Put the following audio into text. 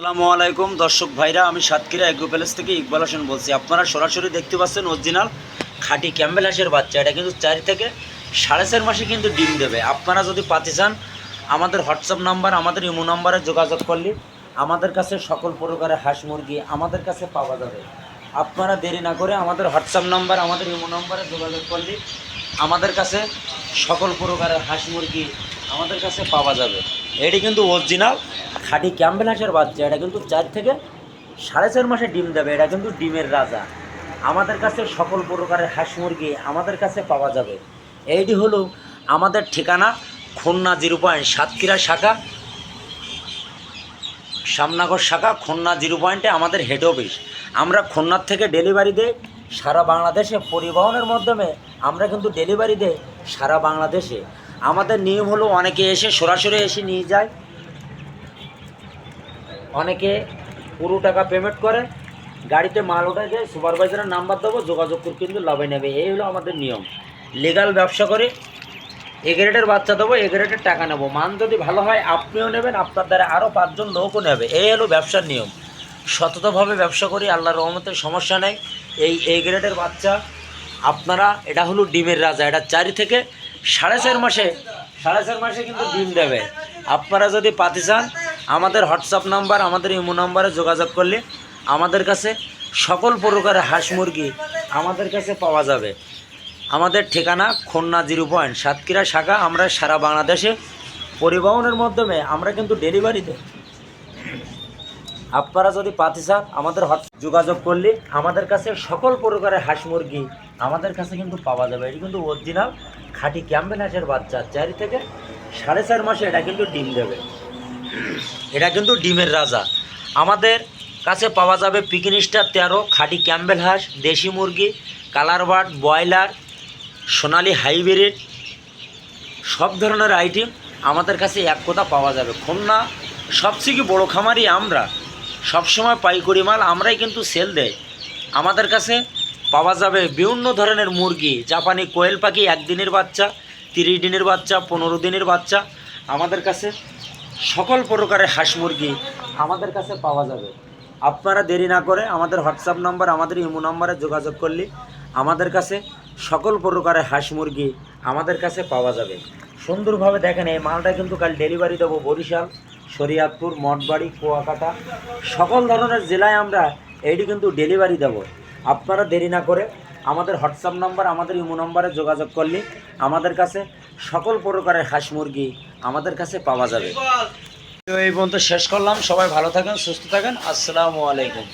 আসসালামু আলাইকুম, দর্শক ভাইরা, আমি সাতক্ষীরা এগ্রো প্যালেস থেকে ইকবাল হোসেন বলছি। আপনারা সরাসরি দেখতে পাচ্ছেন অরিজিনাল খাঁটি ক্যাম্বেল হাঁসের বাচ্চা। এটা কিন্তু চারি থেকে সাড়ে চার মাসে কিন্তু ডিম দেবে। আপনারা যদি পাতে চান, আমাদের হোয়াটসঅ্যাপ নাম্বার, আমাদের ইমো নাম্বারে যোগাযোগ করলে আমাদের কাছে সকল প্রকারের হাঁস মুরগি আমাদের কাছে পাওয়া যাবে। আপনারা দেরি না করে আমাদের হোয়াটসঅ্যাপ নাম্বার, আমাদের ইমো নাম্বারে যোগাযোগ করলে আমাদের কাছে সকল প্রকারের হাঁস মুরগি আমাদের কাছে পাওয়া যাবে। এটি কিন্তু অরিজিনাল খাঁটি ক্যাম্বেল হাঁসের বাচ্চা, এটা কিন্তু চার থেকে সাড়ে চার মাসে ডিম দেবে, এটা কিন্তু ডিমের রাজা। আমাদের কাছে সকল প্রকারের হাঁস মুরগি আমাদের কাছে পাওয়া যাবে। এইটি হলো আমাদের ঠিকানা খুলনা জিরো পয়েন্ট সাতক্ষীরা শাখা, শ্যামনগর শাখা, খুলনা জিরো পয়েন্টে আমাদের হেড অফিস আমরা খুলনার থেকে ডেলিভারি দেই সারা বাংলাদেশে, পরিবহনের মাধ্যমে আমরা কিন্তু ডেলিভারি দেই সারা বাংলাদেশে। আমাদের নিয়ম হলো অনেকে এসে সরাসরি এসে নিয়ে যায়। অনেকে পুরো টাকা পেমেন্ট করে, গাড়িতে মাল ওঠায় যায় সুপারভাইজারের নাম্বার দেবো, যোগাযোগ করে কিন্তু লাভে নেবে। এই হলো আমাদের নিয়ম। লিগাল ব্যবসা করে এ গ্রেডের বাচ্চা দেবো এ গ্রেডের টাকা নেব। মান যদি ভালো হয়, আপনিও নেবেন, আপনার দ্বারা আরও পাঁচজন লোকও নেবে। এই হলো ব্যবসার নিয়ম। সততভাবে ব্যবসা করি, আল্লাহর রহমতের সমস্যা নেই। এই এ গ্রেডের বাচ্চা, আপনারা, এটা হলো ডিমের রাজা। এটা চারি থেকে সাড়ে চার মাসে, সাড়ে চার মাসে কিন্তু ডিম দেবে। আপনারা যদি পাতে চান, আমাদের হোয়াটসঅ্যাপ নাম্বার, আমাদের ইমো নাম্বারে যোগাযোগ করলে আমাদের কাছে সকল প্রকারের হাঁস মুরগি আমাদের কাছে পাওয়া যাবে। আমাদের ঠিকানা খুলনা জিরো পয়েন্ট সাতক্ষীরা শাখা। আমরা সারা বাংলাদেশে পরিবহনের মাধ্যমে আমরা কিন্তু ডেলিভারি দেই। আপনারা যদি পাতে চান, আমাদের যোগাযোগ করলে আমাদের কাছে সকল প্রকারের হাঁস মুরগি আমাদের কাছে কিন্তু পাওয়া যাবে। এটি কিন্তু অরিজিনাল খাঁটি ক্যাম্বেল হাঁসের বাচ্চা। চারি থেকে সাড়ে চার মাসে এটা কিন্তু ডিম দেবে। এটা কিন্তু ডিমের রাজা। আমাদের কাছে পাওয়া যাবে পিকিন স্টার তেরো, খাঁটি ক্যাম্বেল হাঁস, দেশি মুরগি, কালার বার্ড ব্রয়লার, সোনালি হাইব্রিড, সব ধরনের আইটেম আমাদের কাছে এক কথা পাওয়া যাবে। খুলনা সবথেকে বড়ো খামারি আমরা। সবসময় পাইকারি মাল আমরাই কিন্তু সেল দেয় আমাদের কাছে পাওয়া যাবে বিভিন্ন ধরনের মুরগি, জাপানি কোয়েল পাখি একদিনের বাচ্চা, তিরিশ দিনের বাচ্চা, পনেরো দিনের বাচ্চা। আমাদের কাছে সকল প্রকারের হাঁস মুরগি আমাদের কাছে পাওয়া যাবে। আপনারা দেরি না করে আমাদের হোয়াটসঅ্যাপ নাম্বার, আমাদের ইমো নাম্বারে যোগাযোগ করলে আমাদের কাছে সকল প্রকারের হাঁস মুরগি আমাদের কাছে পাওয়া যাবে। সুন্দরভাবে দেখেন, এই মালটা কিন্তু কাল ডেলিভারি দেবো বরিশাল। শরিয়াতপুর, মঠবাড়ি, কুয়াকাটা, সকল ধরনের জেলায় আমরা এইটি কিন্তু ডেলিভারি দেব। আপনারা দেরি না করে আমাদের হোয়াটসঅ্যাপ নাম্বার, আমাদের ইমো নম্বরে যোগাযোগ করলে আমাদের কাছে সকল প্রকারের হাঁস মুরগি আমাদের কাছে পাওয়া যাবে। তো এই পর্যন্ত শেষ করলাম। সবাই ভালো থাকেন, সুস্থ থাকেন। আসসালামু আলাইকুম।